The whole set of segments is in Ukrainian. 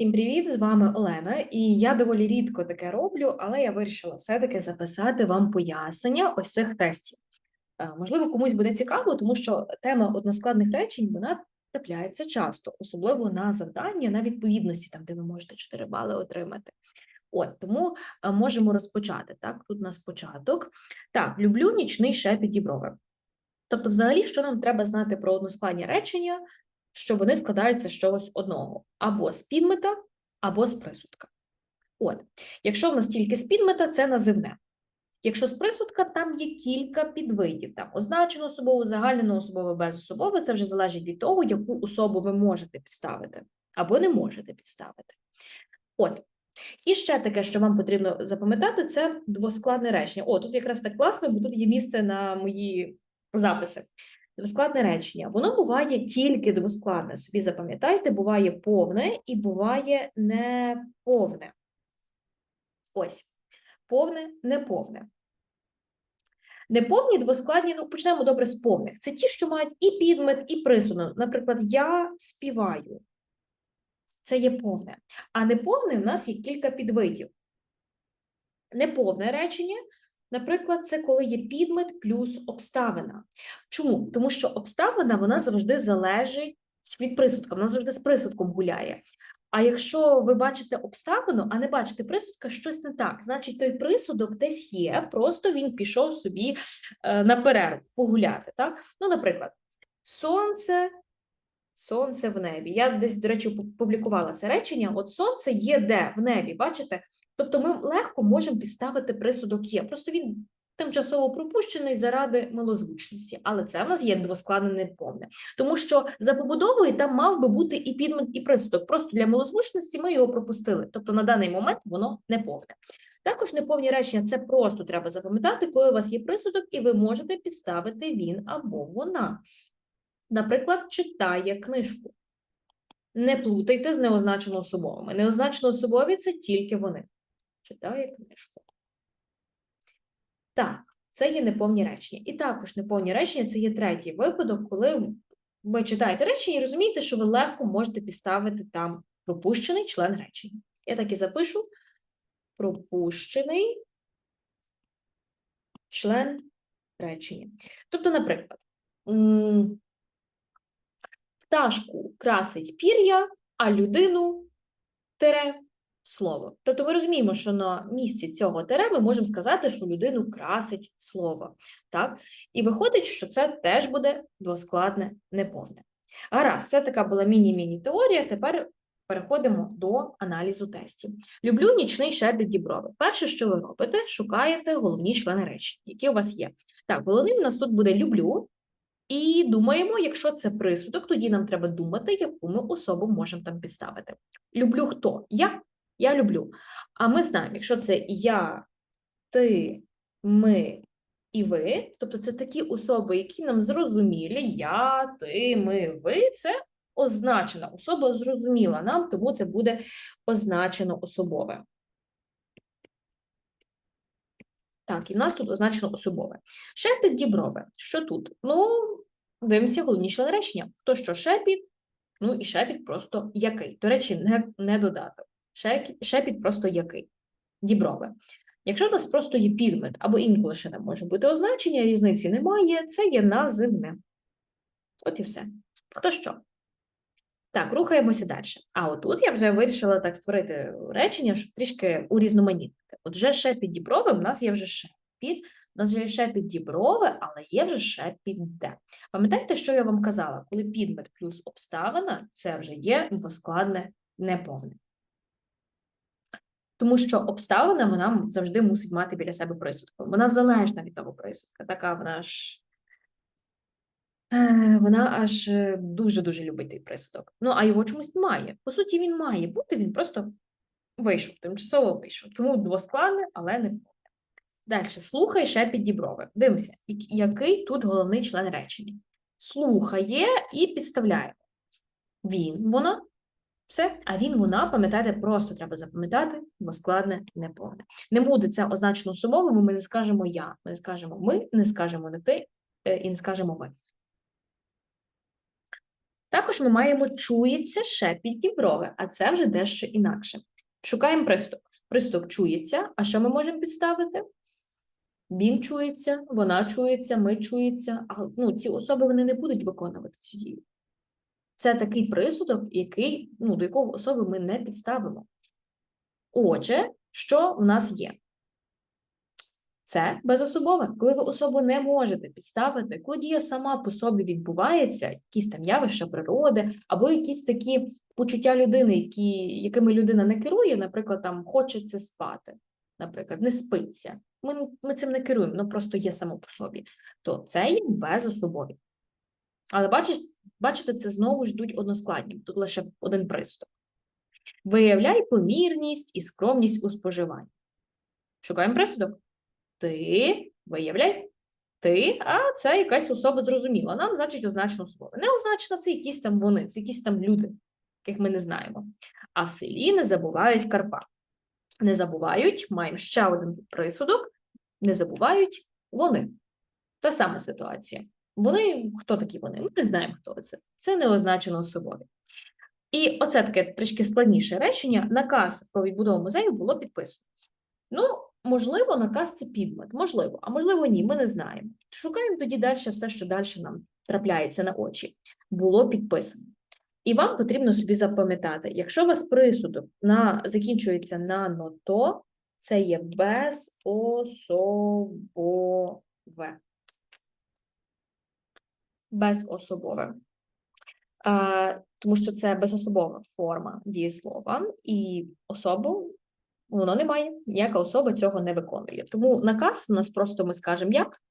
Всім привіт! З вами Олена, і я доволі рідко таке роблю, але я вирішила все-таки записати вам пояснення ось цих тестів. Е, Можливо, комусь буде цікаво, тому що тема односкладних речень вона трапляється часто, особливо на завдання на відповідності, там де ви можете 4 бали отримати. От тому е, можемо розпочати. Так, тут у нас початок. Так, люблю нічний шепіт діброви. Тобто, взагалі, що нам треба знати про односкладні речення, що вони складаються з чогось одного, або з підмета, або з присудка. От, якщо в нас тільки з підмета, це називне. Якщо з присудка, там є кілька підвидів. Там означено особово, загальнено особове, безособове, це вже залежить від того, яку особу ви можете підставити, або не можете підставити. От. І ще таке, що вам потрібно запам'ятати, це двоскладне речення. О, тут якраз так класно, бо тут є місце на мої записи. Двоскладне речення. Воно буває тільки двоскладне. Собі запам'ятайте, буває повне і буває неповне. Ось. Повне, неповне. Неповні двоскладні, ну почнемо добре з повних. Це ті, що мають і підмет, і присудок. Наприклад, я співаю. Це є повне. А неповне в нас є кілька підвидів. Неповне речення, наприклад, це коли є підмет плюс обставина. Чому? Тому що обставина вона завжди залежить від присудка, вона завжди з присудком гуляє. А якщо ви бачите обставину, а не бачите присудка, щось не так. Значить, той присудок десь є, просто він пішов собі е, на перерву погуляти. Так? Ну, наприклад, сонце, сонце в небі. Я десь, до речі, пу- публікувала це речення. От сонце є де в небі, бачите? Тобто ми легко можемо підставити присудок є. Просто він тимчасово пропущений заради милозвучності, але це в нас є двоскладне неповне. Тому що за побудовою там мав би бути і підмет, і присудок. Просто для милозвучності ми його пропустили. Тобто на даний момент воно неповне. Також неповні речення це просто треба запам'ятати, коли у вас є присудок, і ви можете підставити він або вона. Наприклад, читає книжку. Не плутайте з неозначено особовими. Неозначено особові це тільки вони. Читає книжку. Так, це є неповні речення. І також неповні речення це є третій випадок, коли ви читаєте речення і розумієте, що ви легко можете підставити там пропущений член речення. Я так і запишу: пропущений член речення. Тобто, наприклад, пташку красить пір'я, а людину тере слово. Тобто ми розуміємо, що на місці цього тере ми можемо сказати, що людину красить слово. Так? І виходить, що це теж буде двоскладне неповне. Гаразд, це така була міні-міні теорія. Тепер переходимо до аналізу тестів. Люблю нічний шепіт діброви. Перше, що ви робите, шукаєте головні члени речення, які у вас є. Так, головним у нас тут буде люблю. І думаємо, якщо це присудок, тоді нам треба думати, яку ми особу можемо там підставити. Люблю хто? Я? Я люблю. А ми знаємо, якщо це я, ти, ми і ви, тобто це такі особи, які нам зрозумілі, я, ти, ми, ви, це означена особа зрозуміла нам, тому це буде означено особове. Так, і в нас тут означено особове. Шепіт діброве. Що тут? Ну, дивимося головні речення. Хто що шепіт? Ну і шепіт просто який. До речі, не, не додаток. Шепіт, просто який. Діброве. Якщо в нас просто є підмет, або інколи ще не може бути означення, різниці немає, це є називне. От і все. Хто що? Так, рухаємося далі. А отут я вже вирішила так створити речення, щоб трішки урізноманітнити. От вже шепіт діброви, в нас є вже шепіт, у нас вже є шепіт діброви, але є вже шепіт де. Пам'ятаєте, що я вам казала? Коли підмет плюс обставина, це вже є двоскладне неповне. Тому що обставина вона завжди мусить мати біля себе присудку. Вона залежна від того присудка. Така вона ж Е, вона аж е, дуже-дуже любить той присудок. Ну, а його чомусь немає. По суті, він має бути, він просто вийшов, тимчасово вийшов. Тому двоскладне, але не повне. Далі, слухай шепіт діброви. Дивимося, який тут головний член речення. Слухає і підставляє. Він, вона, все, а він, вона, пам'ятаєте, просто треба запам'ятати, двоскладне, неповне. Не буде це означено особовим, ми не скажемо я, ми не скажемо ми, не скажемо не ти е, і не скажемо ви. Також ми маємо чується шепіт діброви, а це вже дещо інакше. Шукаємо приступ. Приступ чується, а що ми можемо підставити? Він чується, вона чується, ми чується. А ну, ці особи вони не будуть виконувати цю дію. Це такий присудок, який, ну, до якого особи ми не підставимо. Отже, що в нас є? Це безособове, коли ви особу не можете підставити, коли дія сама по собі відбувається, якісь там явища природи, або якісь такі почуття людини, які, якими людина не керує, наприклад, там хочеться спати, наприклад, не спиться. Ми, ми цим не керуємо, ну просто є само по собі, то це є безособові. Але бачиш, бачите, це знову ж йдуть односкладні, тут лише один приступ. Виявляй помірність і скромність у споживанні. Шукаємо присудок. Ти виявляй. Ти, а це якась особа зрозуміла. Нам значить означено слово. Не означено це якісь там вони, це якісь там люди, яких ми не знаємо. А в селі не забувають Карпа. Не забувають, маємо ще один присудок, не забувають вони. Та сама ситуація. Вони, хто такі вони? Ми не знаємо, хто це. Це не означено особові. І оце таке трішки складніше речення. Наказ про відбудову музею було підписано. Ну, можливо, наказ це підмет, можливо, а можливо, ні, ми не знаємо. Шукаємо тоді далі все, що далі нам трапляється на очі. Було підписано. І вам потрібно собі запам'ятати, якщо у вас присудок на, закінчується на ното, це є безособове. Безособове. А, тому що це безособова форма дієслова, і особу воно не має, ніяка особа цього не виконує. Тому наказ у нас просто ми скажемо як?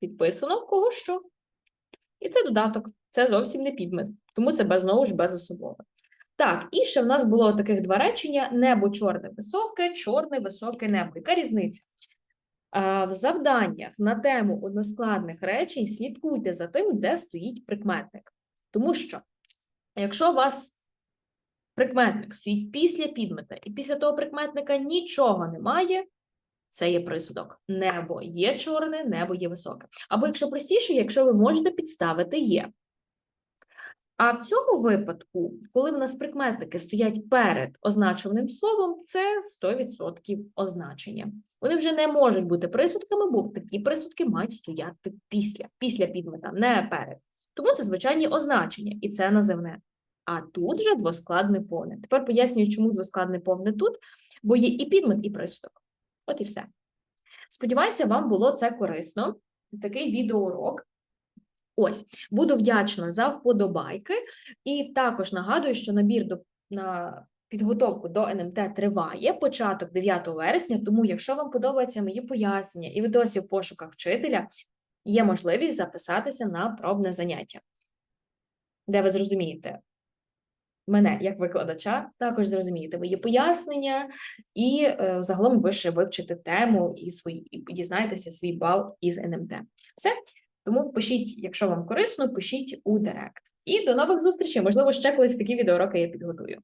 Підписано кого що. І це додаток, це зовсім не підмет, тому це без, знову ж безособове. Так, і ще в нас було таких два речення: небо чорне високе, чорне високе небо. Яка різниця? В завданнях на тему односкладних речень слідкуйте за тим, де стоїть прикметник. Тому що, якщо у вас прикметник стоїть після підмета, і після того прикметника нічого немає, це є присудок. Небо є чорне, небо є високе. Або, якщо простіше, якщо ви можете підставити є. А в цьому випадку, коли в нас прикметники стоять перед означеним словом, це 100% означення. Вони вже не можуть бути присудками, бо такі присудки мають стояти після, після підмета, не перед. Тому це звичайні означення, і це називне. А тут вже двоскладне повне. Тепер пояснюю, чому двоскладне повне тут, бо є і підмет, і присудок. От і все. Сподіваюся, вам було це корисно. Такий відеоурок. Ось, буду вдячна за вподобайки. І також нагадую, що набір до, на підготовку до НМТ триває початок 9 вересня, тому, якщо вам подобаються мої пояснення і ви досі в пошуках вчителя, є можливість записатися на пробне заняття, де ви зрозумієте мене як викладача, також зрозумієте мої пояснення, і е, загалом ви ще вивчите тему і свої і дізнаєтеся свій бал із НМТ. Все. Тому пишіть, якщо вам корисно, пишіть у Директ. І до нових зустрічей. Можливо, ще колись такі відеоуроки я підготую.